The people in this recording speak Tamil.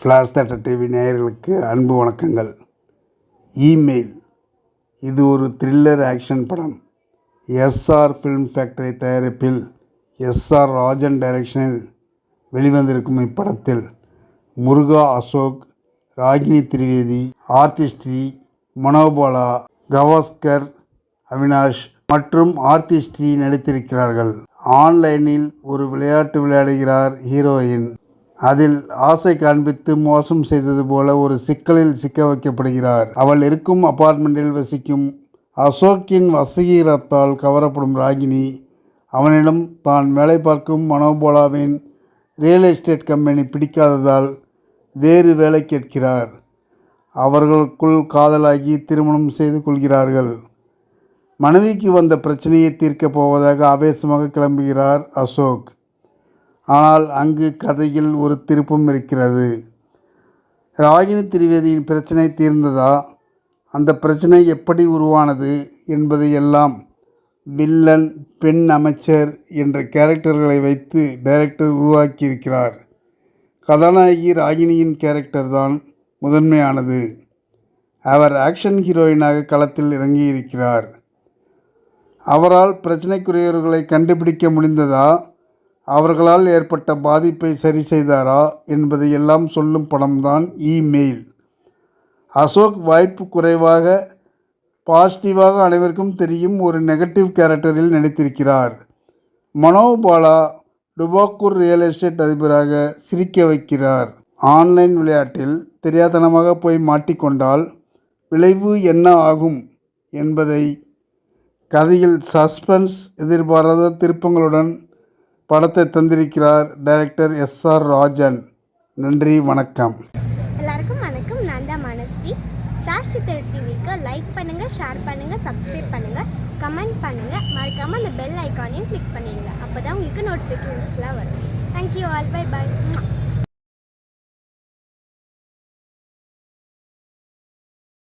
ஃப்ளாஷ் தேட்டர் டிவி நேயர்களுக்கு அன்பு வணக்கங்கள். இமெயில். இது ஒரு த்ரில்லர் ஆக்ஷன் படம். எஸ்ஆர் ஃபிலிம் ஃபேக்டரி தயாரிப்பில் எஸ்ஆர் ராஜன் டைரக்ஷனில் வெளிவந்திருக்கும் இப்படத்தில் முருகா அசோக் ராகினி திரிவேதி ஆர்த்தி ஸ்ரீ மனோபாலா கவாஸ்கர் அவினாஷ் மற்றும் ஆர்த்தி ஸ்ரீ நடித்திருக்கிறார்கள். ஆன்லைனில் ஒரு விளையாட்டு விளையாடுகிறார் ஹீரோயின். அதில் ஆசை காண்பித்து மோசம் செய்தது போல ஒரு சிக்கலில் சிக்க வைக்கப்படுகிறார். அவள் இருக்கும் அபார்ட்மெண்ட்டில் வசிக்கும் அசோக்கின் வசீகரத்தால் கவரப்படும் ராகினி அவனிடம் தான் வேலை பார்க்கும் மனோபோலாவின் ரியல் எஸ்டேட் கம்பெனி பிடிக்காததால் வேறு வேலை கேட்கிறார். அவர்களுக்குள் காதலாகி திருமணம் செய்து கொள்கிறார்கள். மனைவிக்கு வந்த பிரச்சனையை தீர்க்கப் போவதாக ஆவேசமாக கிளம்புகிறார் அசோக். ஆனால் அங்கு கதையில் ஒரு திருப்பம் இருக்கிறது. ராகினி திரிவேதியின் பிரச்சனை தீர்ந்ததா? அந்த பிரச்சனை எப்படி உருவானது என்பது எல்லாம் வில்லன் பெண் அமைச்சர் என்ற கேரக்டர்களை வைத்து டைரக்டர் உருவாக்கியிருக்கிறார். கதாநாயகி ராகினியின் கேரக்டர் தான் முதன்மையானது. அவர் ஆக்ஷன் ஹீரோயினாக களத்தில் இறங்கியிருக்கிறார். அவரால் பிரச்சனைக்குரியவர்களை கண்டுபிடிக்க முடிந்ததா? அவர்களால் ஏற்பட்ட பாதிப்பை சரி செய்தாரா என்பதை எல்லாம் சொல்லும் படம்தான் இமெயில். அசோக் வாய்ப்பு குறைவாக பாசிட்டிவாக அனைவருக்கும் தெரியும் ஒரு நெகட்டிவ் கேரக்டரில் நடித்திருக்கிறார். மனோபாலா டுபாக்கூர் ரியல் எஸ்டேட் அதிபராக சிரிக்க வைக்கிறார். ஆன்லைன் விளையாட்டில் தெரியாதனமாக போய் மாட்டிக்கொண்டால் விளைவு என்ன ஆகும் என்பதை கதையில் சஸ்பென்ஸ் எதிர்பாராத திருப்பங்களுடன் படத்தை தந்திருக்கிறார் டைரக்டர் எஸ் ஆர் ராஜன். நன்றி வணக்கம். எல்லாருக்கும் வணக்கம். நான் தான் மனஸ்வி. ஃப்ளாஷ் சித்தர் டிவிக்கு லைக் பண்ணுங்கள் ஷேர் பண்ணுங்கள் சப்ஸ்கிரைப் பண்ணுங்கள் கமெண்ட் பண்ணுங்கள் மறக்காமல் அந்த பெல் ஐக்கானையும் கிளிக் பண்ணிடுங்க. அப்போ தான் உங்களுக்கு நோட்டிஃபிகேஷன்ஸ்லாம் வரும். Thank you all by by